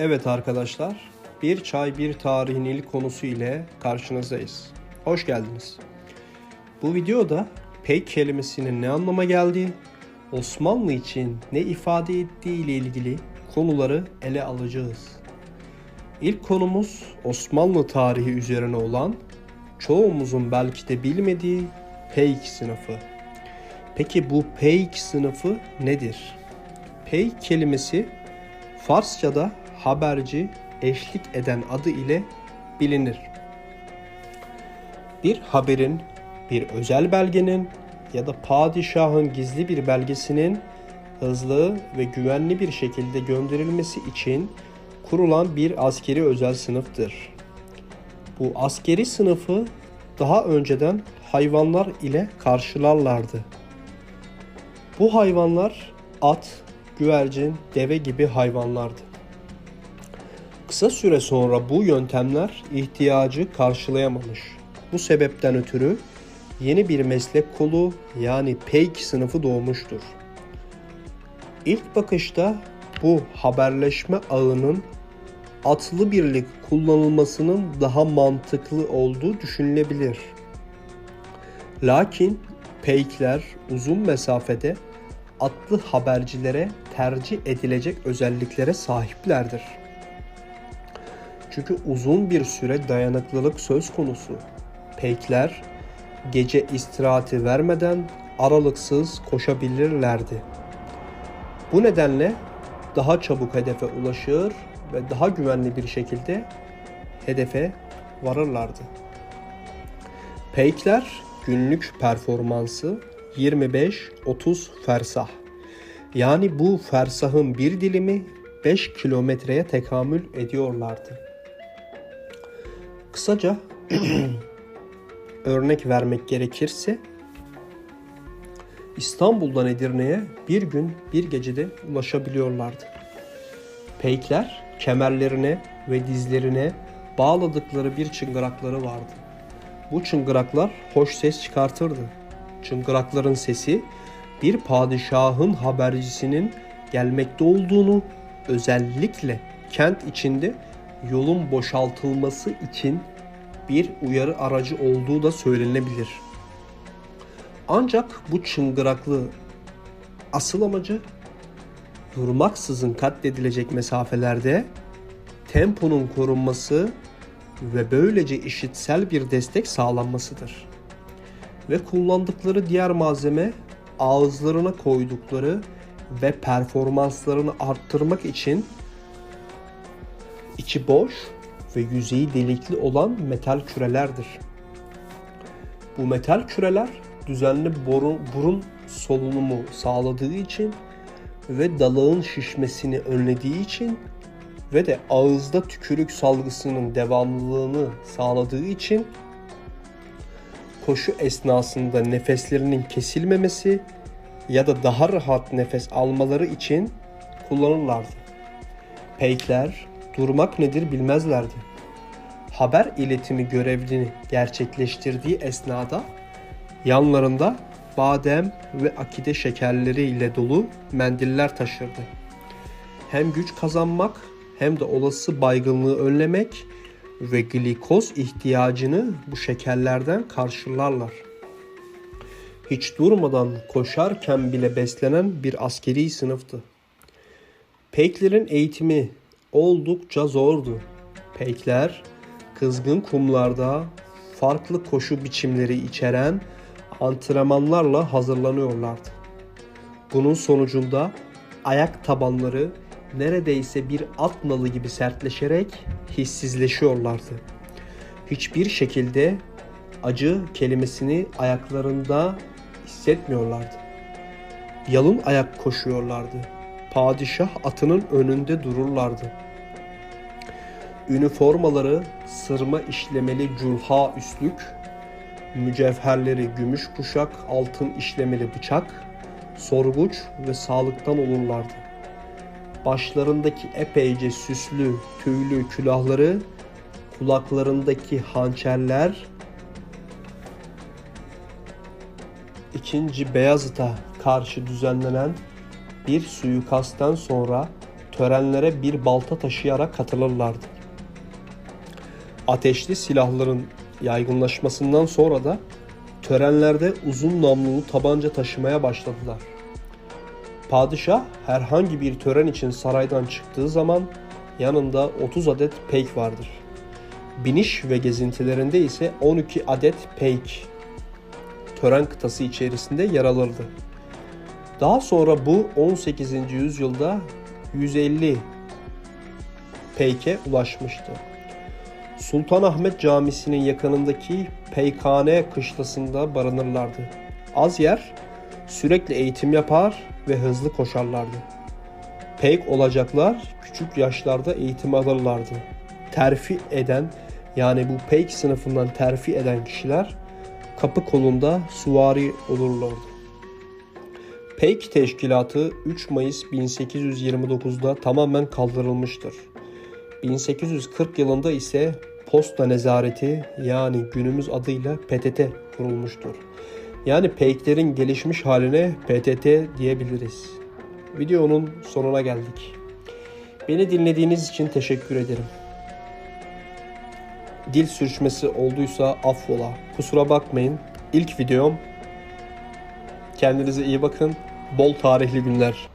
Evet arkadaşlar, Bir Çay Bir Tarihin ilk konusu ile karşınızdayız. Hoş geldiniz. Bu videoda pek kelimesinin ne anlama geldiği, Osmanlı için ne ifade ettiği ile ilgili konuları ele alacağız. İlk konumuz Osmanlı tarihi üzerine olan çoğumuzun belki de bilmediği Peyk sınıfı. Peki bu Peyk sınıfı nedir? Peyk kelimesi Farsçada haberci, eşlik eden adı ile bilinir. Bir haberin, bir özel belgenin ya da padişahın gizli bir belgesinin hızlı ve güvenli bir şekilde gönderilmesi için kurulan bir askeri özel sınıftır. Bu askeri sınıfı daha önceden hayvanlar ile karşılarlardı. Bu hayvanlar at, güvercin, deve gibi hayvanlardı. Kısa süre sonra bu yöntemler ihtiyacı karşılayamamış. Bu sebepten ötürü yeni bir meslek kolu yani peyk sınıfı doğmuştur. İlk bakışta bu haberleşme ağının atlı birlik kullanılmasının daha mantıklı olduğu düşünülebilir. Lakin peykler uzun mesafede atlı habercilere tercih edilecek özelliklere sahiplerdir. Çünkü uzun bir süre dayanıklılık söz konusu. Peykler gece istirahati vermeden aralıksız koşabilirlerdi. Bu nedenle daha çabuk hedefe ulaşır ve daha güvenli bir şekilde hedefe varırlardı. Peykler günlük performansı 25-30 fersah. Yani bu fersahın bir dilimi 5 kilometreye tekamül ediyorlardı. Kısaca örnek vermek gerekirse İstanbul'dan Edirne'ye bir gün bir gecede ulaşabiliyorlardı. Peykler kemerlerine ve dizlerine bağladıkları bir çıngırakları vardı. Bu çıngıraklar hoş ses çıkartırdı. Çıngırakların sesi bir padişahın habercisinin gelmekte olduğunu özellikle kent içinde yolun boşaltılması için bir uyarı aracı olduğu da söylenebilir. Ancak bu çıngıraklı asıl amacı durmaksızın katledilecek mesafelerde temponun korunması ve böylece işitsel bir destek sağlanmasıdır. Ve kullandıkları diğer malzeme ağızlarına koydukları ve performanslarını arttırmak için içi boş ve yüzeyi delikli olan metal kürelerdir. Bu metal küreler düzenli burun, burun solunumu sağladığı için ve dalağın şişmesini önlediği için ve de ağızda tükürük salgısının devamlılığını sağladığı için koşu esnasında nefeslerinin kesilmemesi ya da daha rahat nefes almaları için kullanırlardı. Peykler durmak nedir bilmezlerdi. Haber iletimi görevlini gerçekleştirdiği esnada yanlarında badem ve akide şekerleri ile dolu mendiller taşırdı. Hem güç kazanmak hem de olası baygınlığı önlemek ve glikoz ihtiyacını bu şekerlerden karşılarlar. Hiç durmadan koşarken bile beslenen bir askeri sınıftı. Peyklerin eğitimi oldukça zordu. Peykler kızgın kumlarda farklı koşu biçimleri içeren antrenmanlarla hazırlanıyorlardı. Bunun sonucunda ayak tabanları neredeyse bir at nalı gibi sertleşerek hissizleşiyorlardı. Hiçbir şekilde acı kelimesini ayaklarında hissetmiyorlardı. Yalın ayak koşuyorlardı. Padişah atının önünde dururlardı. Üniformaları sırma işlemeli culha üstlük, mücevherleri gümüş kuşak, altın işlemeli bıçak, sorguç ve sağlıktan olurlardı. Başlarındaki epeyce süslü, tüylü külahları, kulaklarındaki hançerler, ikinci Beyazıt'a karşı düzenlenen bir suikastten sonra törenlere bir balta taşıyarak katılırlardı. Ateşli silahların yaygınlaşmasından sonra da törenlerde uzun namlulu tabanca taşımaya başladılar. Padişah herhangi bir tören için saraydan çıktığı zaman yanında 30 adet peyk vardır. Biniş ve gezintilerinde ise 12 adet peyk tören kıtası içerisinde yer alırdı. Daha sonra bu 18. yüzyılda 150 peyke ulaşmıştı. Sultanahmet Camisi'nin yakınındaki Peykane kışlasında barınırlardı. Az yer, sürekli eğitim yapar ve hızlı koşarlardı. Peyk olacaklar küçük yaşlarda eğitim alırlardı. Terfi eden yani bu peyk sınıfından terfi eden kişiler kapı kolunda suvari olurlardı. Peyk teşkilatı 3 Mayıs 1829'da tamamen kaldırılmıştır. 1840 yılında ise Posta Nezareti yani günümüz adıyla PTT kurulmuştur. Yani peyklerin gelişmiş haline PTT diyebiliriz. Videonun sonuna geldik. Beni dinlediğiniz için teşekkür ederim. Dil sürçmesi olduysa affola. Kusura bakmayın. İlk videom. Kendinize iyi bakın. Bol tarihli günler.